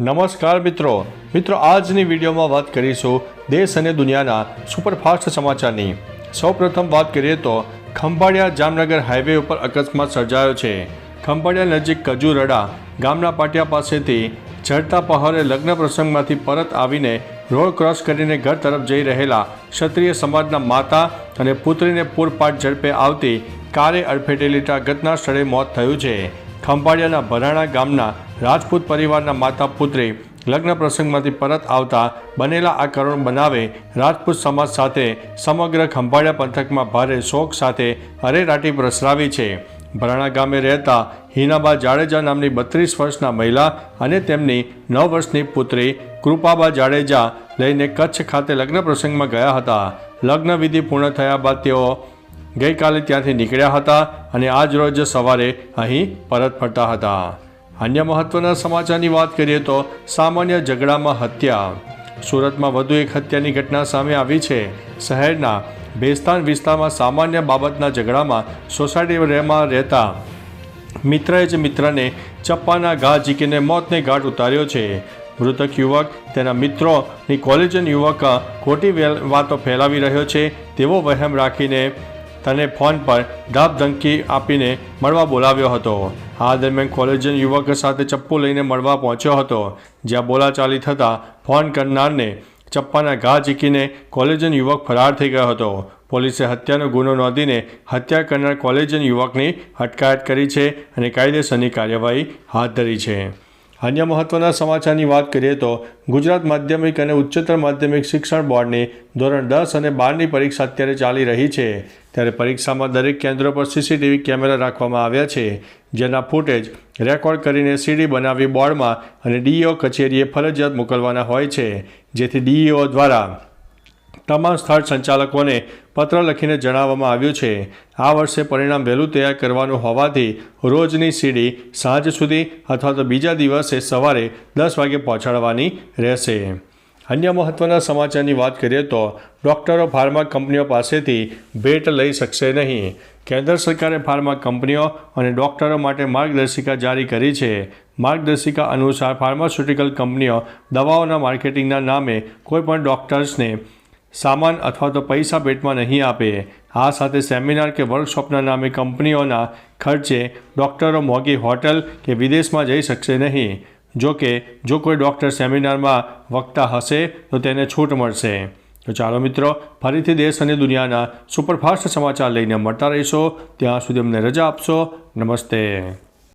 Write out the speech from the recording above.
નમસ્કાર મિત્રો. મિત્રો, આજની વિડીયોમાં વાત કરીશું દેશ અને દુનિયાના સુપરફાસ્ટ સમાચારની. સૌપ્રથમ વાત કરીએ તો ખંભાળિયા જામનગર હાઈવે ઉપર અકસ્માત સર્જાયો છે. ખંભાળિયા નજીક કજુરડા ગામના પાટિયા પાસેથી ચડતા પહાડે લગ્ન પ્રસંગમાંથી પરત આવીને રોડ ક્રોસ કરીને ઘર તરફ જઈ રહેલા ક્ષત્રિય સમાજના માતા અને પુત્રીને પૂરપાટ ઝડપે આવતી કારે અડફેટે લીટા ઘટના સ્થળે મોત થયું છે. ખંભાળિયાના ભરાણા ગામના રાજપૂત પરિવારના માતા પુત્રી લગ્ન પ્રસંગમાંથી પરત આવતા બનેલા આ કરુણ બનાવે રાજપૂત સમાજ સાથે સમગ્ર ખંભાળિયા પંથકમાં ભારે શોક સાથે અરેરાટી પ્રસરાવી છે. ભરાણા ગામે રહેતા હિનાબા જાડેજા નામની બત્રીસ વર્ષના મહિલા અને તેમની નવ વર્ષની પુત્રી કૃપાબા જાડેજા લઈને કચ્છ ખાતે લગ્ન પ્રસંગમાં ગયા હતા. લગ્ન વિધિ પૂર્ણ થયા બાદ તેઓ ગઈકાલે ત્યાંથી નીકળ્યા હતા અને આજ રોજ સવારે અહીં પરત ફરતા હતા. અન્ય મહત્વના સમાચારની વાત કરીએ તો સામાન્ય ઝઘડામાં હત્યા. સુરતમાં વધુ એક હત્યાની ઘટના સામે આવી છે. શહેરના બેસ્તાન વિસ્તારમાં સામાન્ય બાબતના ઝઘડામાં સોસાયટીમાં રહેતા મિત્રએ જ મિત્રને ચપ્પાના ઘા ઝીકીને મોતને ઘાટ ઉતાર્યો છે. મૃતક યુવક તેના મિત્રોની કોલેજન યુવક ખોટી વાતો ફેલાવી રહ્યો છે તેવો વહેમ રાખીને તને ફોન પર ધાપધમકી આપીને મળવા બોલાવ્યો હતો. આ દરમિયાન કોલેજન યુવક સાથે ચપ્પુ લઈને મળવા પહોંચ્યો હતો. જ્યાં બોલાચાલી થતાં ફોન કરનારને ચપ્પાના ઘા ઝીકીને કોલેજન યુવક ફરાર થઈ ગયો હતો. પોલીસે હત્યાનો ગુનો નોંધીને હત્યા કરનાર કોલેજન યુવકની અટકાયત કરી છે અને કાયદેસરની કાર્યવાહી હાથ ધરી છે. અન્ય મહત્વના સમાચારની વાત કરીએ તો ગુજરાત માધ્યમિક અને ઉચ્ચતર માધ્યમિક શિક્ષણ બોર્ડની ધોરણ દસ અને બારની પરીક્ષા અત્યારે ચાલી રહી છે. ત્યારે પરીક્ષામાં દરેક કેન્દ્રો પર સીસીટીવી કેમેરા રાખવામાં આવ્યા છે. જેના ફૂટેજ રેકોર્ડ કરીને સીડી બનાવી બોર્ડમાં અને ડીઈઓ કચેરીએ ફરજિયાત મોકલવાના હોય છે. જેથી ડીઈઓ દ્વારા તમામ સ્થળ સંચાલકોને પત્ર લખીને જણાવવામાં આવ્યું છે, આ વર્ષે પરિણામ વહેલું તૈયાર કરવાનું હોવાથી રોજની સીડી સાંજ સુધી અથવા તો બીજા દિવસે સવારે દસ વાગે પહોંચાડવાની રહેશે. અન્ય મહત્ત્વના સમાચારની વાત કરીએ તો ડૉક્ટરો ફાર્મા કંપનીઓ પાસેથી ભેટ લઈ શકશે નહીં. કેન્દ્ર સરકારે ફાર્મા કંપનીઓ અને ડૉક્ટરો માટે માર્ગદર્શિકા જારી કરી છે. માર્ગદર્શિકા અનુસાર ફાર્માસ્યુટિકલ કંપનીઓ દવાઓના માર્કેટિંગના નામે કોઈપણ ડૉક્ટર્સને સામાન અથવા તો પૈસા ભેટમાં નહીં આપે. આ સાથે સેમિનાર કે વર્કશોપના નામે કંપનીઓના ખર્ચે ડૉક્ટરો મોંઘી હોટલ કે વિદેશમાં જઈ શકશે નહીં. જો કે, જો કોઈ ડૉક્ટર સેમિનારમાં વક્તા હશે, તો તેને છૂટ મળશે. તો ચાલો મિત્રો, ફરીથી દેશ અને દુનિયાના સુપરફાસ્ટ સમાચાર લઈને મળતા રહીશો. ત્યાં સુધી અમને રજા આપશો. નમસ્તે.